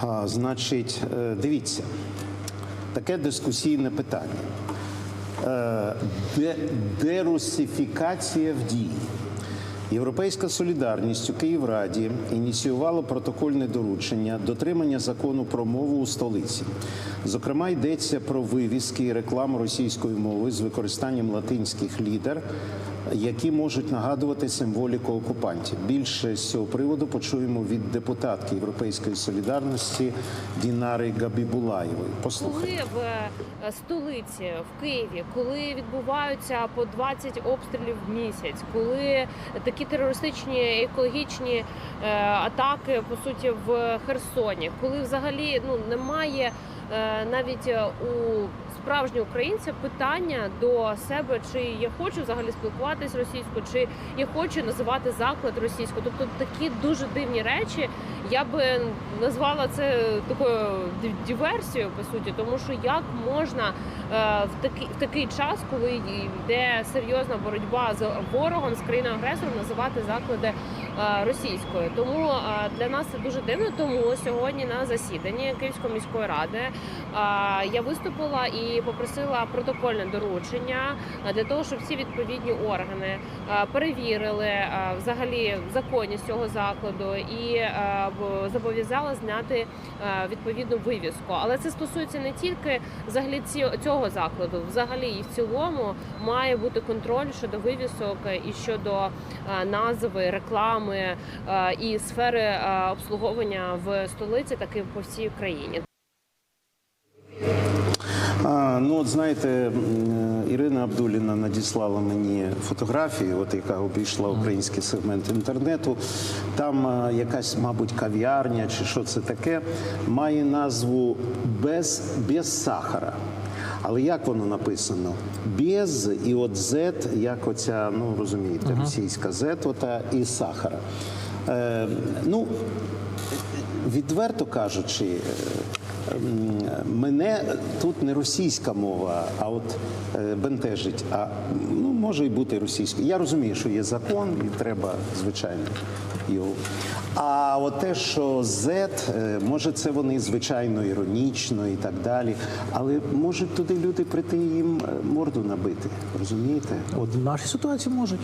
А, значить, е, дивіться, таке дискусійне питання. Е, Де, дерусифікація в дії. Європейська солідарність у Київраді ініціювала протокольне доручення дотримання закону про мову у столиці. Зокрема, йдеться про вивіски і рекламу російської мови з використанням латинських лідер, які можуть нагадувати символіку окупантів. Більше з цього приводу почуємо від депутатки Європейської солідарності Дінари Габібулаєвої. Послухайте. Коли в е, столиці, в Києві, коли відбуваються по 20 обстрілів в місяць, коли такі терористичні екологічні е, атаки по суті в Херсоні, коли взагалі ну немає е, навіть у справжнього українця питання до себе, чи я хочу взагалі спілкуватись російською, чи я хочу називати заклад російською. Тобто такі дуже дивні речі. Я би назвала це такою диверсією, по суті, тому що як можна е, в такий в такий час, коли йде серйозна боротьба з ворогом, з країною агресором, називати заклади російською. Тому е, для нас це дуже дивно. Тому сьогодні на засіданні Київської міської ради е, я виступила і попросила протокольне доручення е, для того, щоб всі відповідні органи е, перевірили е, взагалі законність цього закладу і е, зобов'язала зняти е, відповідну вивіску. Але це стосується не тільки взагалі цього закладу, взагалі і в цілому має бути контроль щодо вивісок і щодо е, назви, реклами е, і сфери е, обслуговування в столиці, так і по всій країні. Ну, от знаєте, е, Ірина Абдуліна надіслала мені фотографію, от яка обійшла український сегмент інтернету. Там якась, мабуть, кав'ярня чи що це таке, має назву без, без сахара. Але як воно написано? Без і от Z, як оця, ну розумієте, російська Z, ота і сахара. Е, ну, відверто кажучи, е, мене тут не російська мова, а от е, бентежить. А ну може і бути російською. Я розумію, що є закон, і треба, звичайно, його. А от те, що Z, е, може, це вони звичайно іронічно і так далі. Але можуть туди люди прийти їм е, морду набити. Розумієте? От В нашій ситуації можуть.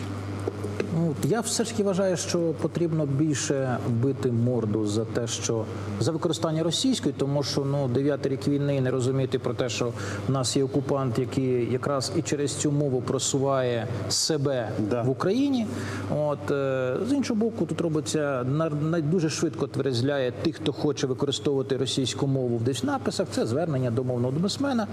Ну, я все ж таки вважаю, що потрібно більше бити морду за те, що за використання російської, тому що ну дев'ятий рік війни не розуміти про те, що в нас є окупант, який якраз і через цю мову просуває себе Да. в Україні. От е, з іншого боку, тут робиться на, дуже швидко тверезляє тих, хто хоче використовувати російську мову в десь написах. Це звернення до мовного домисмена,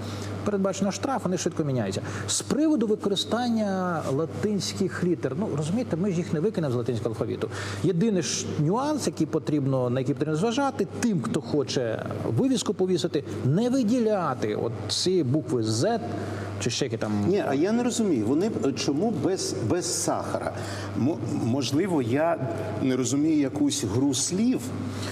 передбачено штраф, вони швидко міняються. З приводу використання латинських літер, ну розумієте, ми ж їх не викинемо з латинського алфавіту. Єдиний ж нюанс, який потрібно на який потрібно зважати, тим, хто хоче вивіску повісити, не виділяти от ці букви Z чи ще які там Ні, а я не розумію. Вони чому без, без сахара? Мо- можливо, я не розумію якусь гру слів.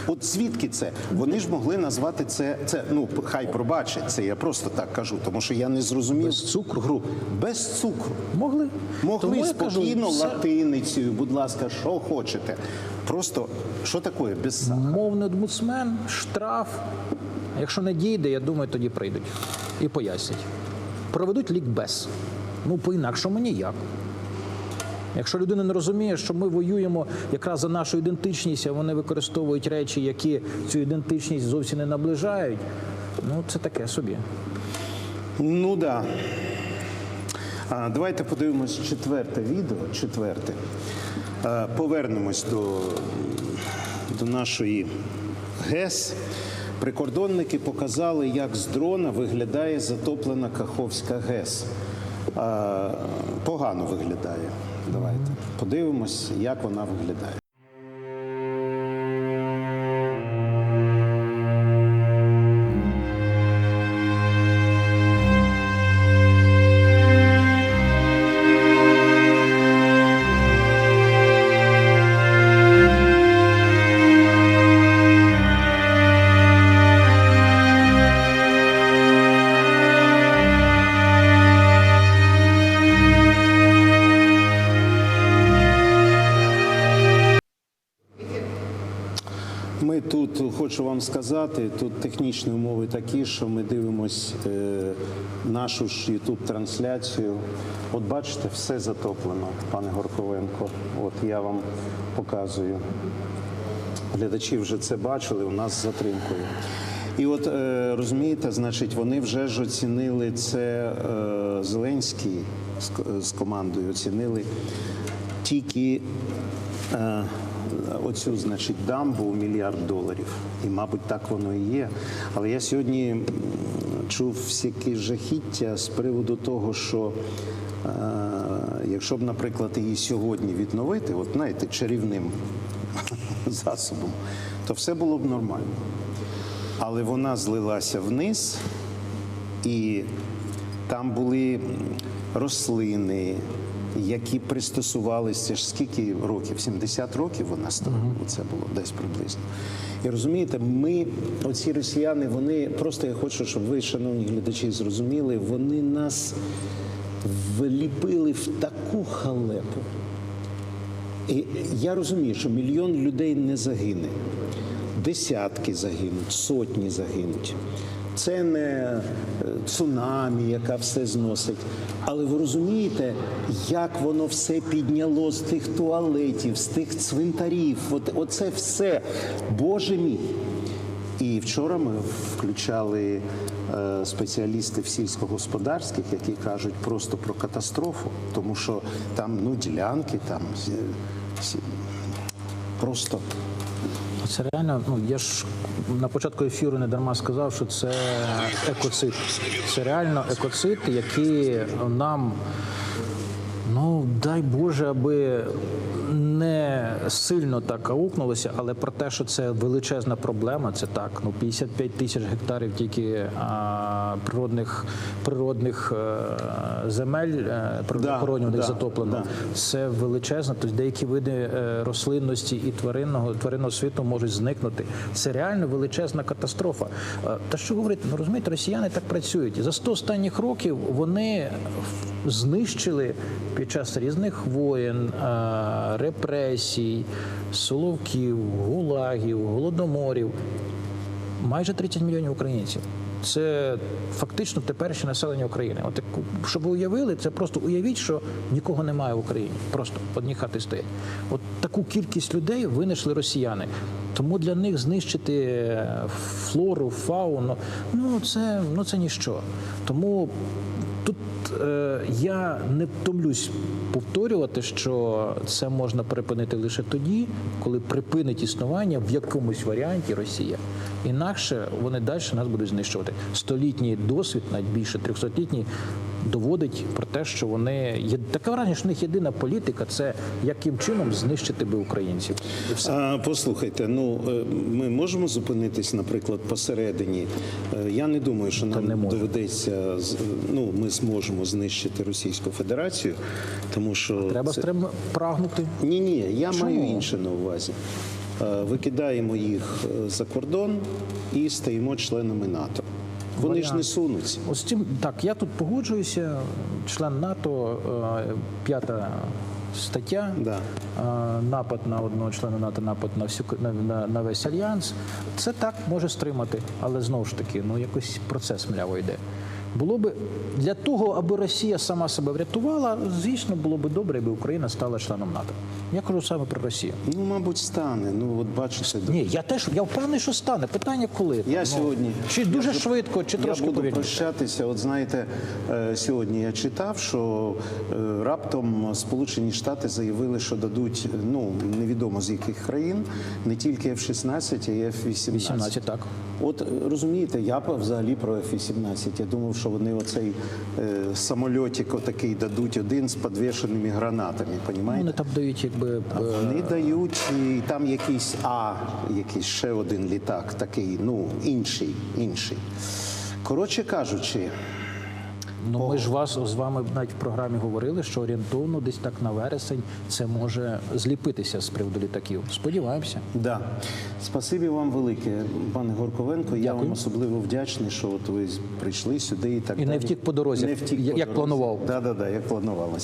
От звідки це? Вони ж могли назвати це. Це ну хай пробачить це. Я просто так кажу, тому що я не зрозумів Без цукру. гру. Без цукру. могли. Могли Тому кажу, спокійно все- латиницею, будь ласка, що хочете. Просто що таке без сахара? Мовний омбудсмен, штраф. Якщо не дійде, я думаю, тоді прийдуть і пояснять. Проведуть лікбез. Ну, по-інакшому ніяк. Якщо людина не розуміє, що ми воюємо якраз за нашу ідентичність, а вони використовують речі, які цю ідентичність зовсім не наближають, ну це таке собі. Ну да. Давайте подивимось четверте відео. Четверте. Повернемось до, до нашої ГЕС. Прикордонники показали, як з дрона виглядає затоплена Каховська ГЕС. Погано виглядає. Давайте подивимось, як вона виглядає. Вам сказати, тут технічні умови такі, що ми дивимось е, нашу ж youtube трансляцію От бачите, все затоплено, пане Горковенко. От я вам показую. Глядачі вже це бачили, у нас з затримкою. І от е, розумієте, значить, вони вже ж оцінили це е, Зеленський з, з командою оцінили тільки е, оцю, значить, дамбу у мільярд доларів. І, мабуть, так воно і є. Але я сьогодні чув всякі жахіття з приводу того, що е, якщо б, наприклад, її сьогодні відновити, от знаєте, чарівним засобом, то все було б нормально. Але вона злилася вниз, і там були рослини, які пристосувалися ж скільки років? 70 років вона стояла. Це було десь приблизно. І розумієте, ми, оці росіяни, вони просто я хочу, щоб ви, шановні глядачі, зрозуміли, вони нас вліпили в таку халепу. І я розумію, що мільйон людей не загине. Десятки загинуть, сотні загинуть. Це не е, цунамі, яка все зносить. Але ви розумієте, як воно все підняло з тих туалетів, з тих цвинтарів. От, оце все. Боже мій. І вчора ми включали е, спеціалістів сільськогосподарських, які кажуть просто про катастрофу, тому що там ну, ділянки, там е, просто Це реально, ну я ж на початку ефіру не дарма сказав, що це екоцид. Це реально екоцид, який нам, ну дай Боже, аби не сильно так аукнулося, але про те, що це величезна проблема, це так. Ну 55 тисяч гектарів тільки а, природних природних е, земель е, природоохоронних да, затоплено. да. Це величезно. Тобто деякі види е, рослинності і тваринного тваринного світу можуть зникнути. Це реально величезна катастрофа. Та що говорити? Ну розумієте, росіяни так працюють. За 100 останніх років вони знищили під час різних воєн, е, репресій, соловків, гулагів, голодоморів майже 30 мільйонів українців. Це фактично теперішнє населення України. От щоб ви уявили, це просто уявіть, що нікого немає в Україні. Просто одні хати стоять. От таку кількість людей винайшли росіяни. Тому для них знищити е, флору, фауну, ну це ну це ніщо. Тому я не втомлюсь повторювати, що це можна припинити лише тоді, коли припинить існування в якомусь варіанті Росія. Інакше вони далі нас будуть знищувати. Столітній досвід, навіть більше 300-літній, доводить про те, що вони є таке враження, що в них єдина політика це яким чином знищити би українців. А, послухайте, ну е, ми можемо зупинитись, наприклад, посередині. Е, Я не думаю, що нам можемо. доведеться з- ну, ми зможемо знищити Російську Федерацію, тому що Треба це... стрим прагнути. ні, ні, я Чому? маю інше на увазі. Е, Викидаємо їх е, за кордон і стаємо членами НАТО. Вони ж не сунуться. Ось цим так, я тут погоджуюся. Член НАТО, е, п'ята стаття. Да. е, Напад на одного члена НАТО, напад на всю на, на, на весь альянс. Це так може стримати, але знову ж таки, ну якось процес мляво йде. Було би для того, аби Росія сама себе врятувала, звісно, було би добре, аби Україна стала членом НАТО. Я кажу саме про Росію. Ну, мабуть, стане. Ну, от бачите, Ні, я теж я впевнений, що стане. Питання коли Я Ну, сьогодні чи дуже я швидко, чи я трошки буду повільніше. прощатися. От знаєте, е, сьогодні я читав, що е, раптом Сполучені Штати заявили, що дадуть ну невідомо з яких країн не тільки F-16, а й F-18. 18, так. От розумієте, я б взагалі про F-18. Я думав, що вони оцей е, самольотик отакий дадуть один з підвішеними гранатами. Понімаєте? Вони там дають якби е, Вони дають і там якийсь А, якийсь ще один літак, такий, ну інший, інший. Коротше кажучи, Ну, ми ж вас з вами навіть в програмі говорили, що орієнтовно десь так на вересень це може зліпитися з приводу літаків. Сподіваємося. да. Спасибі вам велике, пане Горковенко. Я вам особливо вдячний, що от ви прийшли сюди і так І не втік по дорозі, не втік як по дорозі. планував. Да, да, да, як планувалося.